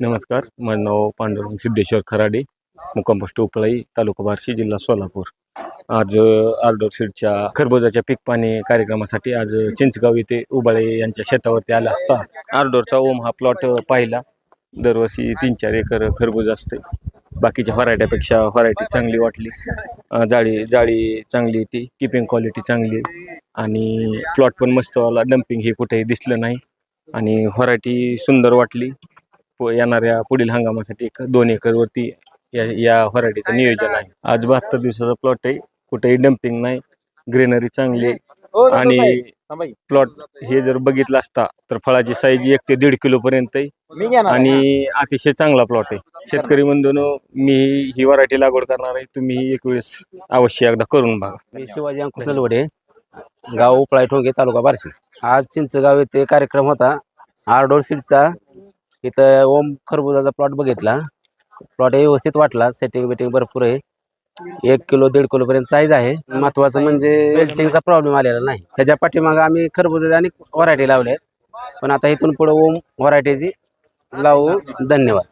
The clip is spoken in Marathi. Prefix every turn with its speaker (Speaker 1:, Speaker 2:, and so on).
Speaker 1: नमस्कार माझं नाव पांडुरंग सिद्धेश्वर खराडे मुक्काम पोस्ट उपळाई तालुका बार्शी जिल्हा सोलापूर. आज आर्डोर सीडच्या खरबुजाच्या पीक पाणी कार्यक्रमासाठी आज चिंचगाव येथे उबाळे यांच्या शेतावरती आला असता. आर्डोरचा ओम हा प्लॉट पाहिला. दरवर्षी तीन चार एकर खरबूज असते. बाकीच्या व्हरायट्यापेक्षा व्हरायटी चांगली वाटली. जाळी जाळी चांगली होती किपिंग क्वालिटी चांगली आणि प्लॉट पण मस्त आला. डम्पिंग हे कुठेही दिसलं नाही. आणि व्हरायटी सुंदर वाटली. येणाऱ्या पुढील हंगामासाठी एक दोन एकरवरती या या व्हरायटीचं नियोजन आहे. आज बहात्तर दिवसाचा प्लॉट आहे. कुठेही डम्पिंग नाही. ग्रीनरी चांगली आहे. आणि प्लॉट हे जर बघितलं असता तर फळाची साईज एक ते दीड किलो पर्यंत आहे. आणि अतिशय चांगला प्लॉट आहे. शेतकरी बंधूंनो मी ही व्हरायटी लागवड करणार आहे. तुम्ही एक वेळेस अवश्य एकदा करून बघा.
Speaker 2: मी शिवाजी अंकुश नलवडे गाव उपळाई ठोंगे तालुका बार्शी. आज चिंचगाव येथे कार्यक्रम होता. आरडोर सीटचा इथं ओम खरबुजाचा प्लॉट बघितला. प्लॉट व्यवस्थित वाटला. सेटिंग बिटिंग भरपूर आहे. एक किलो दीड किलो पर्यंत साईज आहे. महत्वाचं म्हणजे वेल्टिंगचा प्रॉब्लेम आलेला नाही. त्याच्या पाठीमागे आम्ही खरबुजाचे आणि व्हरायटी लावल्या पण आता इथून पुढे ओम व्हरायटीची लावू. धन्यवाद.